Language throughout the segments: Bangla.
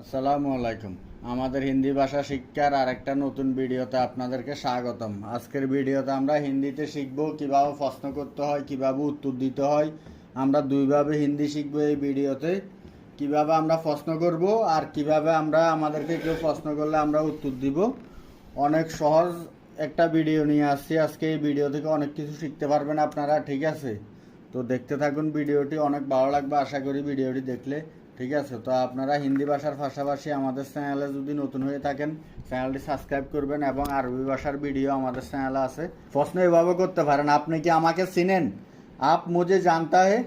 আসসালামু আলাইকুম। আমাদের হিন্দি ভাষা শিক্ষার আরেকটা নতুন ভিডিওতে আপনাদেরকে স্বাগতম। আজকের ভিডিওতে আমরা হিন্দিতে শিখব কীভাবে প্রশ্ন করতে হয়, কীভাবে উত্তর দিতে হয়। আমরা দুইভাবে হিন্দি শিখব এই ভিডিওতে। কীভাবে আমরা প্রশ্ন করব আর কীভাবে আমরা আমাদেরকে কেউ প্রশ্ন করলে আমরা উত্তর দিব। অনেক সহজ একটা ভিডিও নিয়ে আসছি। আজকে এই ভিডিও থেকে অনেক কিছু শিখতে পারবেন আপনারা, ঠিক আছে? তো দেখতে থাকুন, ভিডিওটি অনেক ভালো লাগবে। আশা করি ভিডিওটি দেখলে ঠিক আছে? তো আপনারা হিন্দি ভাষার পাশাপাশি আমাদের চ্যানেলে যদি নতুন হয়ে থাকেন, চ্যানেলটি সাবস্ক্রাইব করবেন এবং আরবি ভাষার ভিডিও আমাদের চ্যানেলে আছে। প্রশ্ন এভাবে করতে পারেন, আপনি কি আমাকে চিনেন? আপ মুঝে জানতা হে।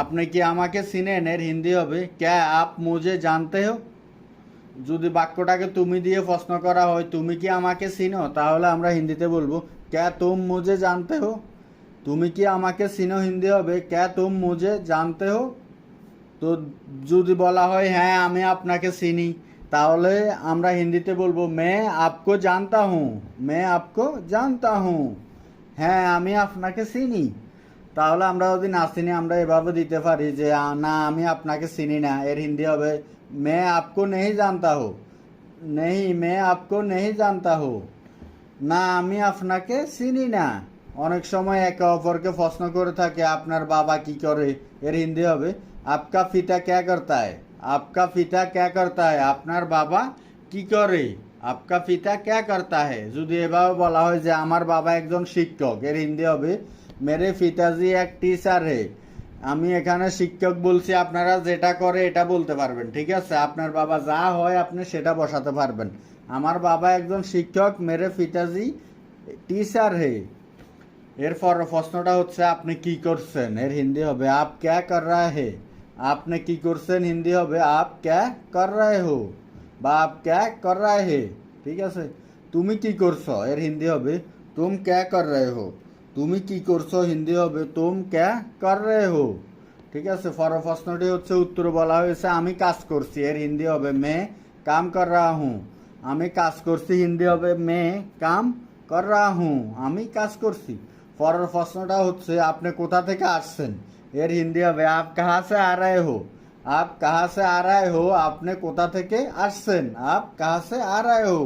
আপনি কি আমাকে চিনেন? এর হিন্দি হবে, ক্যা আপ মুঝে জানতে হো? যদি বাক্যটাকে তুমি দিয়ে প্রশ্ন করা হয়, তুমি কি আমাকে চিনো? তাহলে আমরা হিন্দিতে বলব, ক্যা তুম মুঝে জানতে হো? তুমি কি আমাকে চিনো? হিন্দি হবে, ক্যা তুম মুঝে জানতে হো? তো যদি বলা হয় হ্যাঁ আমি আপনাকে চিনি, তাহলে আমরা হিন্দিতে বলব, মে আপকো জানতা হুঁ, মে আপকো জানতা হুঁ হ্যাঁ আমি আপনাকে চিনি। তাহলে আমরা যদি না চিনি, আমরা এভাবে দিতে পারি যে না, আমি আপনাকে চিনি না, এর হিন্দি হবে, মে আপকো নেই জানতা হো নেই মে আপকো নেই জানতা হো, না, আমি আপনাকে চিনি না। অনেক সময় একে অপরকে প্রশ্ন করে থাকে, আপনার বাবা কি করে, এর হিন্দি হবে? আপকা ফিটা ক্যা করতা আপকা ফিটা ক্যা করতা আপনার বাবা কি করে আপকা ফিতা ক্যা করতা হে যদি এভাবে বলা হয় যে আমার বাবা একজন শিক্ষক এর হিন্দি হবে মেরে ফিতাজি এক টিচার হে আমি এখানে শিক্ষক বলছি, আপনারা যেটা করে এটা বলতে পারবেন। ঠিক আছে? আপনার বাবা যা হয় আপনি সেটা বসাতে পারবেন। আমার বাবা একজন শিক্ষক মেরে ফিতাজি টিচার হে এরপর প্রশ্নটা হচ্ছে, আপনি কি করছেন? এর হিন্দি হবে আপ ক্যা কর রা হে আপনি কি করছেন হিন্দি হবে আপ ক্যা কর রাহে হো বা আপ ক্যা কর রা হে ঠিক আছে তুমি কি করছ এর হিন্দি হবে তুম ক্যা কর রাহে হো তুমি কি করছ হিন্দি হবে তুম ক্যা কর রাহে হো ঠিক আছে পর প্রশ্নটি হচ্ছে উত্তর বলা হয়েছে আমি কাজ করছি এর হিন্দি হবে মে কাম কর রা হুঁ আমি কাজ করছি হিন্দি হবে মে কাম কর রা হুঁ আমি কাজ করছি পরের প্রশ্নটা হচ্ছে আপনি কোথা থেকে আসছেন এর হিন্দি হবে আপ কাহা সে আ রায়ে হো আপ কাহা সে আ রায়ে হো আপনি কোথা থেকে আসছেন আপ কাহা সে আ রায়ে হো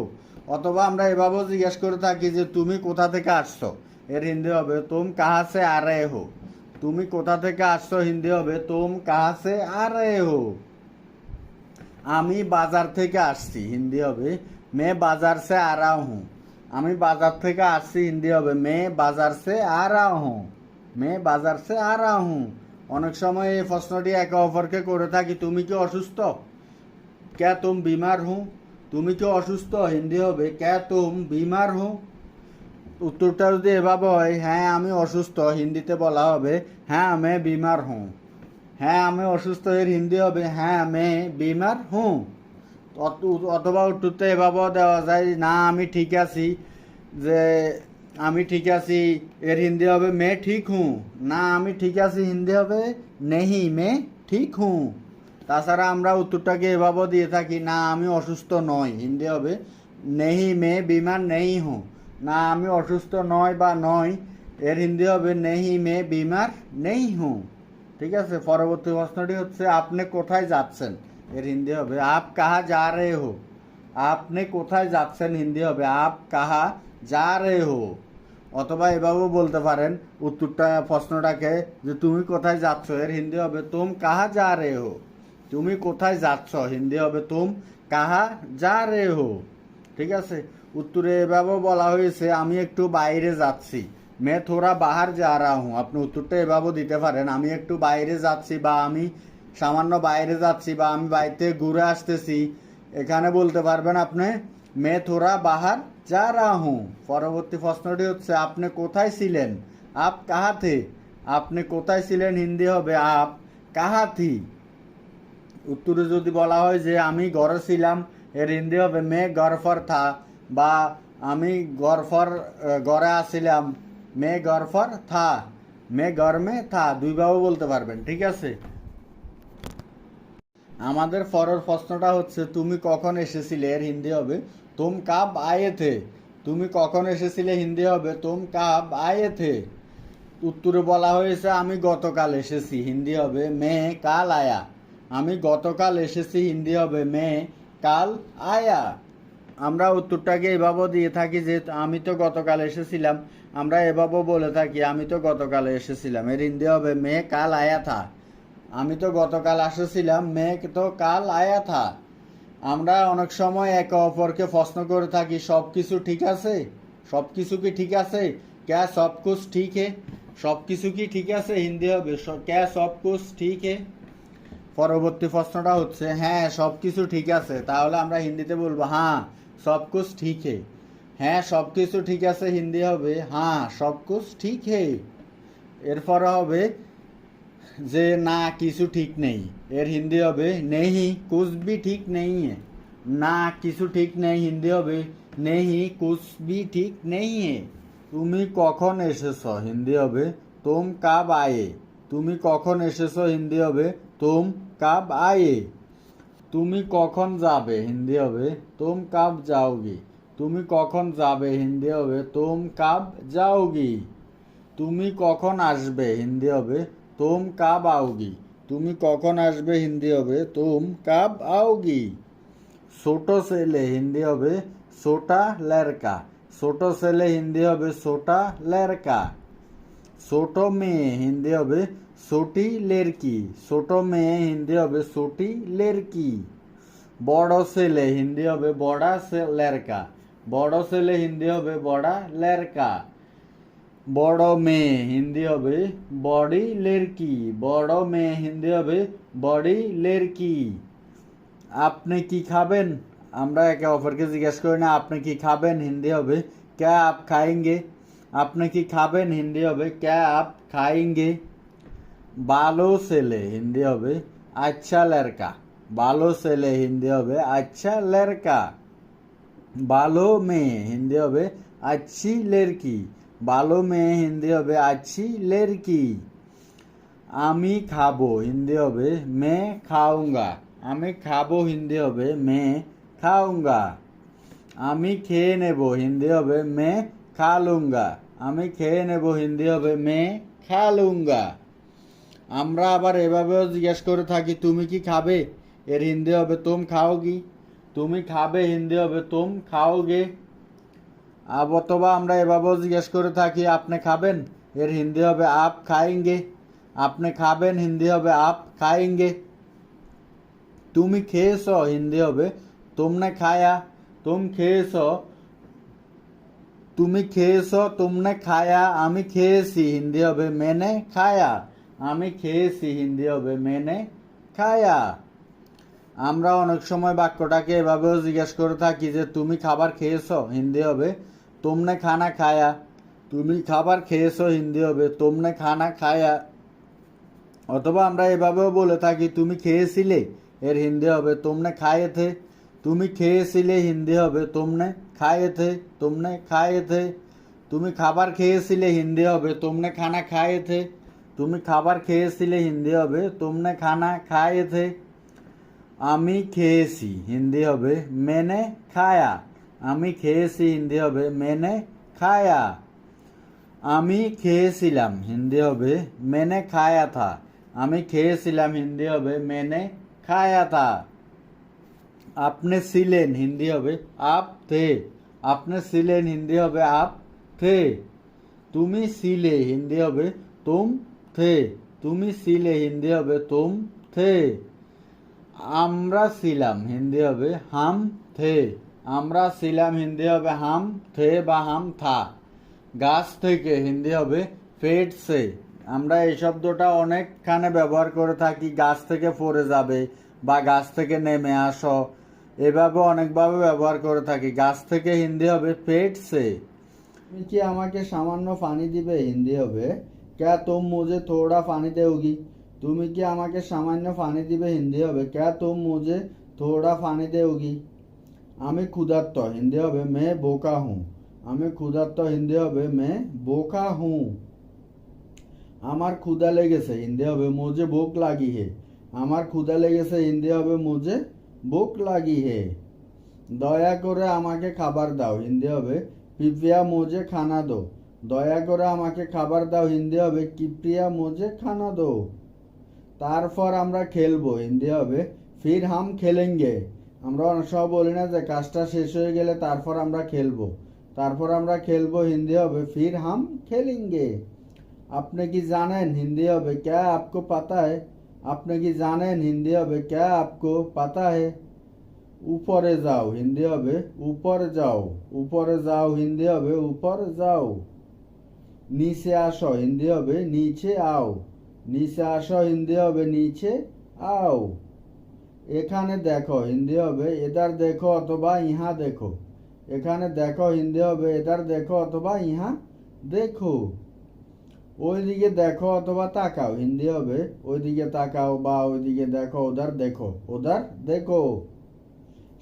অথবা আমরা এভাবেও জিজ্ঞেস করে থাকি যে, তুমি কোথা থেকে আসছো? এর হিন্দি হবে তুম কাহা সে আ রায়ে হো তুমি কোথা থেকে আসছো? হিন্দি হবে তুম কাহা সে আ রায়ে হো আমি বাজার থেকে আসছি। হিন্দি হবে মে বাজার সে আ রা হুঁ আমি বাজার থেকে আসছি। হিন্দি হবে মে বাজার সে আ রা হুঁ মে বাজার সে আ রা অনেক সময় এই প্রশ্নটি একে অপরকে করে থাকি, তুমি কি অসুস্থ? ক্যা তুম বিমার হুঁ? তুমি কি অসুস্থ? হিন্দি হবে, ক্যা তুম বিমার হুঁ? উত্তরটা যদি এভাবে হয় হ্যাঁ আমি অসুস্থ। হিন্দিতে বলা হবে হ্যাঁ আমি বিমার হুঁ। হ্যাঁ আমি অসুস্থ। এর হিন্দি হবে হ্যাঁ মে বিমার হুঁ। অথবা উত্তরটা এভাবেও দেওয়া যায়, না, আমি ঠিক আছি। যে আমি ঠিক আছি, এর হিন্দি হবে মে ঠিক হুঁ। না, আমি ঠিক আছি, হিন্দি হবে নেহি, মে ঠিক হুঁ। তাছাড়া আমরা উত্তরটাকে এভাবেও দিয়ে থাকি, না, আমি অসুস্থ নই। হিন্দি হবে নেহি, মে বিমার নেই হুঁ। না, আমি অসুস্থ নয় বা নয় এর হিন্দি হবে নেহি, মে বিমার নেই হুঁ। ঠিক আছে, পরবর্তী প্রশ্নটি হচ্ছে, আপনি কোথায় যাচ্ছেন? এর হিন্দি হবে, আপ কাহা যা রে হো? আপনি কোথায় যাচ্ছেন? হিন্দি হবে, আপ কাহা যা রে হো? অথবা এভাবেও বলতে পারেন, উত্তরটা প্রশ্নটাকে যে তুমি কোথায় যাচ্ছ? এর হিন্দি হবে তুম কাহা যা রে হো? তুমি কোথায় যাচ্ছ? হিন্দি হবে তুম কাহা যা রে হো? ঠিক আছে? উত্তরে এভাবেও বলা হয়েছে, আমি একটু বাইরে যাচ্ছি। মে থোড়া বাহার যা রা হুঁ। আপনি উত্তরটা এভাবেও দিতে পারেন, আমি একটু বাইরে যাচ্ছি বা আমি সামান্য বাইরে যাচ্ছি বা আমি বাড়িতে ঘুরে আসতেছি। এখানে বলতে পারবেন আপনি, মে থোড়া বাহার যা রা হুঁ, পরবর্তী প্রশ্নটি হচ্ছে, আপনি কোথায় ছিলেন? আপ কাহা থে আপনি কোথায় ছিলেন? হিন্দি হবে আপ কাহা থি উত্তরে যদি বলা হয় যে, আমি ঘরে ছিলাম, এর হিন্দি হবে মে গরফর থা, বা আমি গরফর ঘরে আসছিলাম মে গরফর থা, মে গরমে থা, দুইভাবে বলতে পারবেন, ঠিক আছে? আমাদের পরের প্রশ্নটা হচ্ছে, তুমি কখন এসেছিলে? এর হিন্দি হবে তুম কাব আয়ে থে। তুমি কখন এসেছিলে হিন্দি হবে? তুম কাব আয়ে থে। উত্তরে বলা হয়েছে, আমি গতকাল এসেছি, হিন্দি হবে মে কাল আয়া। আমি গতকাল এসেছি, হিন্দি হবে মে কাল আয়া। আমরা উত্তরটাকে এভাবেও দিয়ে থাকি যে, আমি তো গতকাল এসেছিলাম। আমরা এভাবেও বলে থাকি, আমি তো গতকাল এসেছিলাম। এর হিন্দি হবে মে কাল আয়া থা। আমি তো গতকাল এসেছিলাম মে তো কাল আয়া থা। আমরা অনেক সময় একে অপরকে প্রশ্ন করে থাকি, সব কিছু ঠিক আছে? সব কিছু কি ঠিক আছে? ক্যা সব কুছ ঠিক হে? সব কিছু কি ঠিক আছে? হিন্দি হবে ক্যা সব কুছ ঠিক হে? পরবর্তী প্রশ্নটা হচ্ছে হ্যাঁ সব কিছু ঠিক আছে। তাহলে আমরা হিন্দিতে বলব হ্যাঁ সব কুছ ঠিক হে। হ্যাঁ সব কিছু ঠিক আছে, হিন্দি হবে হ্যাঁ সব কুছ ঠিক হে। এরপরে হবে যে না কিছু ঠিক নেই। এর হিন্দি হবে, নেহি, কুছ বি ঠিক নেই না কিছু ঠিক নেই, হিন্দি হবে, নেহি, কুছ বি ঠিক নেই তুমি কখন এসেছ? হিন্দি হবে, তুম কাব আয়ে। তুমি কখন এসেছ? হিন্দি হবে, তোম কাব আয়ে। তুমি কখন যাবে? হিন্দি হবে, তুম কাব যাওগি। তুমি কখন যাবে? হিন্দি হবে, তুম কাব যাওগি। তুমি কখন আসবে? হিন্দি হবে তুম কাব আওগি। তুমি কখন আসবে হিন্দি হবে? তুম কাব আওগি। ছোট ছেলে হিন্দি হবে ছোটা লেরকা। ছোট ছেলে হিন্দি হবে ছোটা লেরকা। ছোট মেয়ে হিন্দি হবে ছোটি লেরকি। ছোট মেয়ে হিন্দি হবে ছোটি লেরকি। বড় ছেলে হিন্দি হবে বড়া লেরকা। বড় ছেলে হিন্দি হবে বড়া লেরকা। बड़ो मे हिंदी अबे बड़ी लड़की, बड़ो मे हिंदी अबे बड़ी लेरकी आपने की खाबेन? हमरा क्या ऑफ़र के जिज्ञास करना आपने की खाबेन हिंदी अबे क्या आप खाएँगे? आपने की खाबेन हिंदी अबे क्या आप खाएँगे? बालो से ले हिंदी अबे अच्छा लड़का। बालो से ले हिंदी अबे अच्छा लड़का। बालो मे हिंदी अबे अच्छी लड़की। ভালো মেয়ে হিন্দি হবে আচ্ছি লড়কি আমি খাব হিন্দি হবে মে খাউঙ্গা আমি খাব হিন্দি হবে মে খাউঙ্গা আমি খেয়ে নেব হিন্দি হবে মে খা লুঙ্গা আমি খেয়ে নেব হিন্দি হবে মে খা লুঙ্গা আমরা আবার এভাবেও জিজ্ঞেস করে থাকি, তুমি কি খাবে? এর হিন্দি হবে, তুম খাওগি। তুমি খাবে হিন্দি হবে, তুম খাওগে। অথবা আমরা এভাবেও জিজ্ঞেস করে থাকি, আপনি খাবেন? এর হিন্দি হবে, আপ খাইঙ্গে। আপনি খাবেন? হিন্দি হবে, আপ খাইঙ্গে। তুমি খেয়েছ? হিন্দি হবে, তোমনে খায়া। তুম খেয়েছ? তুমি খেয়েছ? তুমনে খায়া। আমি খেয়েছি। হিন্দি হবে, মেনে খায়া। আমি খেয়েছি। হিন্দি হবে, মেনে খায়া। আমরা অনেক সময় বাক্যটাকে এভাবেও জিজ্ঞেস করে থাকি যে, তুমি খাবার খেয়েছ? হিন্দি হবে তুমনে খানা খায়া তুমি খাবার খেয়েছো হিন্দি হবে তুমনে খানা খায়া অথবা আমরা এভাবেও বলে থাকি তুমি খেয়েছিলে এর হিন্দি হবে তুমনে খায়ে থে তুমি খেয়েছিলে হিন্দি হবে তুমনে খায়ে থে তুমনে খায়ে থে তুমি খাবার খেয়েছিলে হিন্দি হবে তুমনে খানা খায়ে থে তুমি খাবার খেয়েছিলে হিন্দি হবে তুমনে খানা খায়ে থে আমি খেয়েছি হিন্দি হবে মেনে খায়া আমি খেয়েছি হিন্দি হবে মেনে খায়া। আমি খেয়েছিলাম হিন্দি হবে মেনে খায়া থা আমি খেয়েছিলাম হিন্দি হবে মেনে খায়া থা আপনি ছিলেন হিন্দি হবে আপ থে আপনি ছিলেন হিন্দি হবে আপ থে তুমি ছিলে হিন্দি হবে তুম থে তুমি ছিলে হিন্দি হবে তুম থে আমরা ছিলাম হিন্দি হবে হাম থে আমরা ছিলাম হিন্দি হবে হাম, থে বা হাম, থা। গাছ থেকে হিন্দি হবে ফেট সে। আমরা এই শব্দটা অনেকখানে ব্যবহার করে থাকি, গাছ থেকে পড়ে যাবে বা গাছ থেকে নেমে আসো। এভাবে অনেকভাবে ব্যবহার করে থাকি। গাছ থেকে হিন্দি হবে পেট সে। তুমি কি আমাকে সামান্য পানি দিবে হিন্দি হবে? ক্যা তুম মুঝে থোড়া পানি দেওগি? তুমি কি আমাকে সামান্য পানি দিবে হিন্দি হবে? ক্যা তুম মুঝে থোড়া পানি দেওগি? আমি ক্ষুধার্ত, হিন্দি হবে, মে বোকা হুঁ। আমি ক্ষুধার্ত, হিন্দি হবে, মে বোকা হুঁ। আমার ক্ষুধা লেগেছে, হিন্দি হবে, মোজে ভোক লাগি হে আমার ক্ষুধা লেগেছে, হিন্দি হবে, মোজে ভোক লাগি হে দয়া করে আমাকে খাবার দাও, হিন্দি হবে কৃপয়া মোজে খানা দো। দয়া করে আমাকে খাবার দাও, হিন্দি হবে কৃপয়া মোজে খানা দো। তারপর আমরা খেলব, হিন্দি হবে ফির হাম খেলেঙ্গে। আমরা অনেক সময় বলি না যে কাজটা শেষ হয়ে গেলে তারপর আমরা খেলব। তারপর আমরা খেলব, হিন্দি হবে ফির হাম খেলেঙ্গে। আপনি কি জানেন হিন্দি হবে ক্যা আপকো পাতা है আপনি কি জানেন হিন্দি হবে ক্যা আপকো পাতা হে উপরে যাও, হিন্দি হবে উপর যাও। উপরে যাও, হিন্দি হবে উপর যাও। নিচে আসো, হিন্দি হবে নিচে আও। নিচে আসো, হিন্দি হবে নিচে আও। এখানে দেখো, হিন্দি হবে এদার দেখো অথবা ইহা দেখো। এখানে দেখো, হিন্দি হবে এদার দেখো অথবা ইহা দেখো। ওইদিকে দেখো অথবা তাকাও, হিন্দি হবে ওইদিকে তাকাও বা ওইদিকে দেখো ওদার দেখো ওদার দেখো।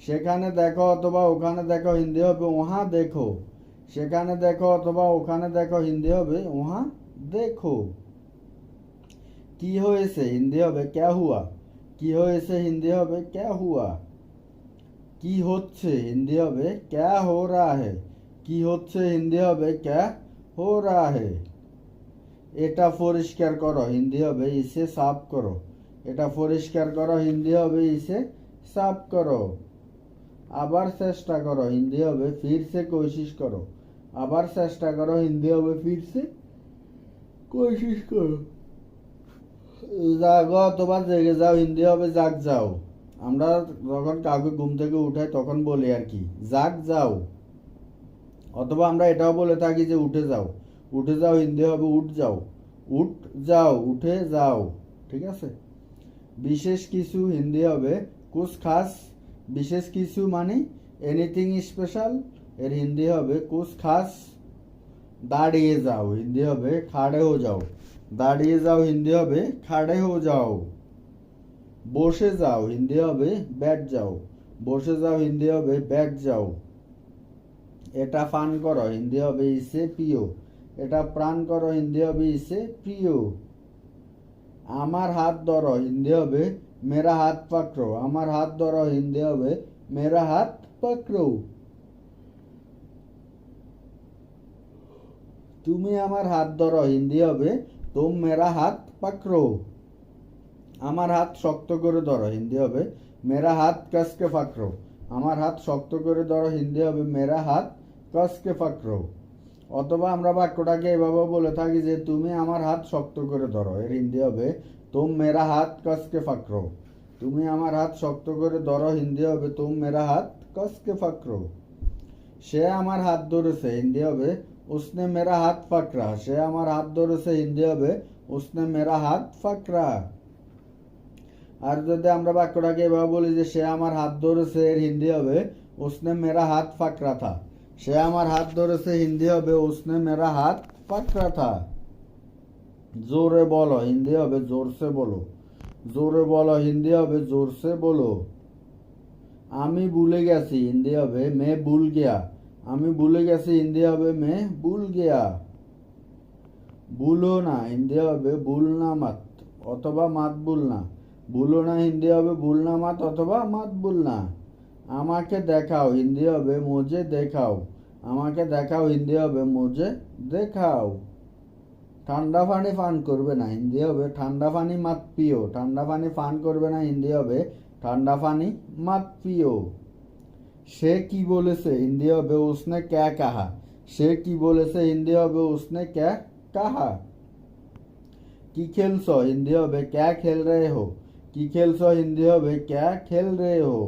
সেখানে দেখো অথবা ওখানে দেখো, হিন্দি হবে ওহা দেখো। সেখানে দেখো অথবা ওখানে দেখো, হিন্দি হবে ওহা দেখো। কি হয়েছে? হিন্দি হবে ক্যা হুয়া? কি হয়েছে হিন্দি হবে ক্যা হুয়া কি হচ্ছে হিন্দি হবে ক্যা হো রা হে কি হচ্ছে হিন্দি হবে ক্যা হো রা হে এটা পরিষ্কার করো হিন্দি হবে ইসে সাফ করো এটা পরিষ্কার করো হিন্দি হবে ইসে সাফ করো আবার চেষ্টা করো হিন্দি হবে ফির সে কোশিশ করো আবার চেষ্টা করো হিন্দি হবে ফির সে কোশিশ করো জাগো, অথবা জেগে যাও, হিন্দি হবে জাগ যাও। আমরা যখন কাউকে ঘুম থেকে উঠাই, তখন বলি আর কি, জাগ যাও। অথবা আমরা এটাও বলে থাকি যে উঠে যাও। উঠে যাও, হিন্দি হবে উঠ যাও। উঠ যাও, উঠে যাও, ঠিক আছে? বিশেষ কিছু হিন্দি হবে কুছ খাস। বিশেষ কিছু মানে এনিথিং স্পেশাল এর হিন্দি হবে কুছ খাস। দাঁড়িয়ে যাও, হিন্দি হবে খাড়ে হো যাও। দাঁড়িয়ে যাও, হিন্দি হবে। খাড়ে হো যাও। বসে যাও, হিন্দি হবে। ব্যাট যাও। বসে যাও, হিন্দি হবে। ব্যাট যাও। এটা পান করো, হিন্দি হবে ইসে প্রিয়। এটা প্রাণ করো, হিন্দি হবে ইসে প্রিয়। আমার হাত ধরো, হিন্দি হবে মেরা হাত পাকড়ো। আমার হাত ধরো, হিন্দি হবে মেরা হাত পাকড়ো। তুমি আমার হাত ধরো, হিন্দি হবে তুম মেরা হাত পাকড়ো আমার হাত শক্ত করে ধরো, হিন্দি হবে, মেরা হাত কসকে পাকড়ো আমার হাত শক্ত করে ধরো, হিন্দি হবে, মেরা হাত কসকে পাকড়ো অথবা আমরা বাক্যটাকে এভাবে বলে থাকি যে, তুমি আমার হাত শক্ত করে ধরো। এর হিন্দি হবে, তুম মেরা হাত কসকে পাকড়ো তুমি আমার হাত শক্ত করে ধরো, হিন্দি হবে, তুম মেরা হাত কসকে পাকড়ো সে আমার হাত ধরেছে, হিন্দি হবে উসনে মেরা হাত পাকড়া সে আমার হাত ধরেছে হিন্দি হবে উসনে মেরা হাত পাকড়া আর যদি আমরা বাক্যটাকে এভাবে বলি যে সে আমার হাত ধরেছে এর হিন্দি হবে উসনে মেরা হাত পাকড়া থা সে আমার হাত ধরেছে হিন্দি হবে উসনে মেরা হাত পাকড়া থা জোরে বলো হিন্দি হবে জোরসে বলো জোরে বলো হিন্দি হবে জোরসে বলো আমি ভুলে গেছি হিন্দি হবে মে ভুল গিয়া আমি ভুলে গেছি হিন্দি হবে মে, ভুল গিয়া। ভুলো না হিন্দি হবে ভুল না মাত, অথবা মাত ভুল না। ভুলো না হিন্দি হবে ভুল না মাত, অথবা মাত ভুল না। আমাকে দেখাও হিন্দি হবে মুঝে দেখাও। আমাকে দেখাও হিন্দি হবে মুঝে দেখাও। ঠান্ডা পানি পান করবে না হিন্দি হবে ঠান্ডা পানি মাত পিও। ঠান্ডা পানি পান করবে না হিন্দি হবে ঠান্ডা পানি মাত পিও। সে কি বলেছে হিন্দি হবে উসনে ক্যা কাহা সে কি বলেছে হিন্দি হবে উসনে ক্যা কাহা কি খেলছো হিন্দি হবে ক্যা খেল রে হো কি খেলছো হিন্দি হবে ক্যা খেল রে হো